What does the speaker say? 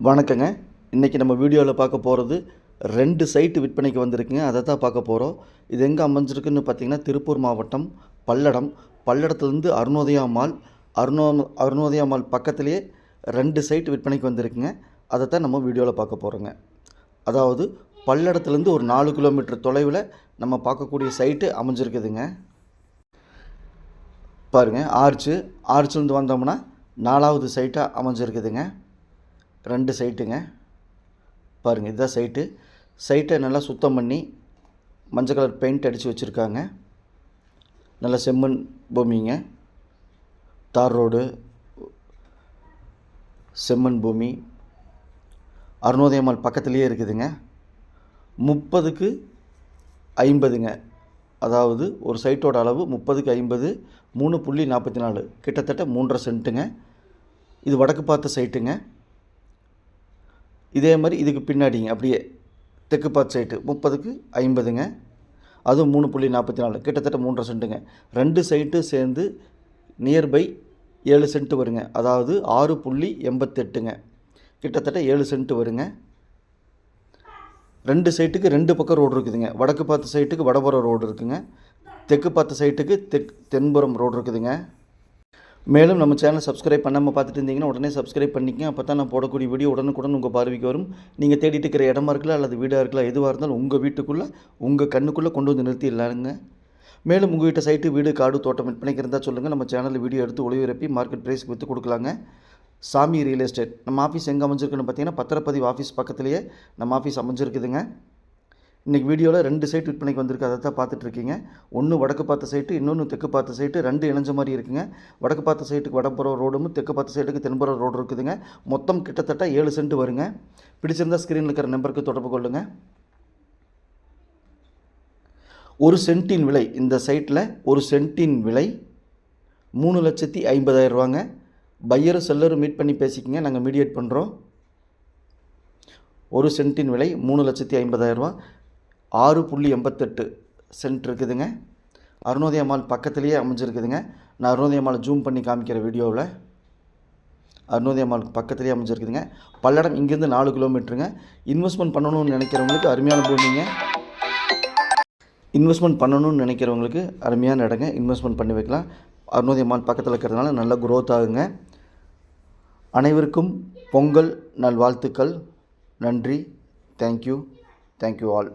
வணக்கங்க. இன்றைக்கி நம்ம வீடியோவில் பார்க்க போகிறது ரெண்டு சைட்டு விற்பனைக்கு வந்திருக்குங்க. அதை தான் பார்க்க போகிறோம் இது எங்கே அமைஞ்சிருக்குன்னு பார்த்தீங்கன்னா திருப்பூர் மாவட்டம் பல்லடம். பல்லடத்துலேருந்து அருணோதயா மால் அருணோ அருணோதயா மால் பக்கத்துலேயே ரெண்டு சைட்டு விற்பனைக்கு வந்திருக்குங்க. அதை தான் நம்ம வீடியோவில் பார்க்க போகிறோங்க அதாவது பல்லடத்துலேருந்து ஒரு நாலு கிலோமீட்டர் தொலைவில் நம்ம பார்க்கக்கூடிய சைட்டு அமைஞ்சிருக்குதுங்க. பாருங்கள் ஆர்ச்சு. ஆர்ச்சிலேருந்து வந்தோம்னா நாலாவது சைட்டாக அமைஞ்சிருக்குதுங்க. ரெண்டு சைட்டுங்க. பாருங்கள் இதுதான் சைட்டு. சைட்டை நல்லா சுத்தம் பண்ணி மஞ்சள் கலர் பெயிண்ட் அடித்து வச்சுருக்காங்க. நல்ல செம்மண் பூமிங்க. தார் ரோடு செம்மண் பூமி. அருணோதயமால் பக்கத்துலேயே இருக்குதுங்க. முப்பதுக்கு ஐம்பதுங்க. அதாவது ஒரு சைட்டோட அளவு முப்பதுக்கு ஐம்பது மூணு புள்ளி நாற்பத்தி நாலு. கிட்டத்தட்ட மூன்றரை சென்ட்டுங்க. இது வடக்கு பார்த்த சைட்டுங்க. இதே மாதிரி இதுக்கு பின்னாடிங்க அப்படியே தெற்கு பார்த்த சைட்டு முப்பதுக்கு ஐம்பதுங்க. அதுவும் மூணு புள்ளி நாற்பத்தி நாலு கிட்டத்தட்ட மூன்றரை சென்ட்டுங்க. ரெண்டு சைட்டு சேர்ந்து நியர்பை ஏழு சென்ட்டு வருங்க. அதாவது ஆறு புள்ளி எண்பத்தெட்டுங்க. கிட்டத்தட்ட ஏழு சென்ட்டு வருங்க. ரெண்டு சைட்டுக்கு ரெண்டு பக்கம் ரோடு இருக்குதுங்க. வடக்கு பார்த்த சைட்டுக்கு வடபுறம் ரோடு இருக்குதுங்க தெற்கு பார்த்த சைட்டுக்கு தெக் தென்புறம் ரோடு இருக்குதுங்க. மேலும் நம்ம சேனல் சப்ஸ்கிரைப் பண்ணாமல் பார்த்துட்டு இருந்தீங்கன்னா உடனே சப்ஸ்கிரைப் பண்ணிக்கங்க. அப்போ தான் நான் போடக்கூடிய வீடியோ உடனுக்குடன் உங்கள் பார்வைக்கு வரும். நீங்கள் தேடிட்டு இருக்கிற இடமா இருக்கலாம் அல்லது வீடாக இருக்கலாம் எதுவாக இருந்தாலும் உங்கள் வீட்டுக்குள்ளே உங்கள் கண்ணுக்குள்ளே கொண்டு வந்து நிறுத்தி இல்லாருங்க மேலும் உங்கள் வீட்டை சைட்டு வீடு காடு தோட்டம் விற்பனைக்கு இருந்தால் சொல்லுங்கள் நம்ம சேனலில் வீடியோ எடுத்து ஒளிபரப்பி மார்க்கெட் ப்ரைஸ்க்கு விற்று கொடுக்கலாங்க. சாமி ரியல் எஸ்டேட் நம்ம ஆஃபீஸ் எங்கே அமைஞ்சிருக்குன்னு பார்த்தீங்கன்னா பத்திரப்பதிவு ஆஃபீஸ் பக்கத்துலேயே நம்ம ஆஃபீஸ் அமைஞ்சிருக்குதுங்க. இன்றைக்கி வீடியோவில் ரெண்டு சைட் விற்பனைக்கு வந்திருக்கு. அதை தான் பார்த்துட்ருக்கீங்க ஒன்று வடக்கு பார்த்த சைட்டு இன்னொன்று தெற்கு பார்த்த சைட்டு ரெண்டு இணைஞ்ச மாதிரி இருக்குங்க. வடக்கு பார்த்த சைட்டுக்கு வடப்புறம் ரோடும் தெற்கு பார்த்த சைட்டுக்கு தென்புற ரோடு இருக்குதுங்க. மொத்தம் கிட்டத்தட்ட ஏழு சென்ட் வருங்க. பிடிச்சிருந்தா ஸ்க்ரீனில் இருக்கிற நம்பருக்கு தொடர்பு கொள்ளுங்கள் ஒரு சென்ட்டின் விலை இந்த சைட்டில் ஒரு சென்ட்டின் விலை மூணு லட்சத்தி ஐம்பதாயிரம் ரூபாங்க. பையரும் செல்லரும் மீட் பண்ணி பேசிக்கங்க. நாங்கள் மீடியேட் பண்ணுறோம் ஒரு சென்ட்டின் விலை மூணு லட்சத்தி ஐம்பதாயிரரூவா ஆறு புள்ளி எண்பத்தெட்டு சென்ட் இருக்குதுங்க. அருணோதய மால் பக்கத்துலேயே அமைஞ்சிருக்குதுங்க. நான் அருணோதய மாலை ஜூம் பண்ணி காமிக்கிற வீடியோவில் அருணோதய மாலுக்கு பக்கத்துலேயே அமைஞ்சிருக்குதுங்க. பல்லடம் இங்கேருந்து நாலு கிலோமீட்டருங்க. இன்வெஸ்ட்மெண்ட் பண்ணணும்னு நினைக்கிறவங்களுக்கு அருமையான பூமிங்க. இன்வெஸ்ட்மெண்ட் பண்ணணும்னு நினைக்கிறவங்களுக்கு அருமையான இடங்க. இன்வெஸ்ட்மெண்ட் பண்ணி வைக்கலாம். அருணோதய மால் பக்கத்தில் இருக்கிறதுனால நல்ல குரோத் ஆகுங்க. அனைவருக்கும் பொங்கல் நல்வாழ்த்துக்கள். நன்றி. Thank you thank you all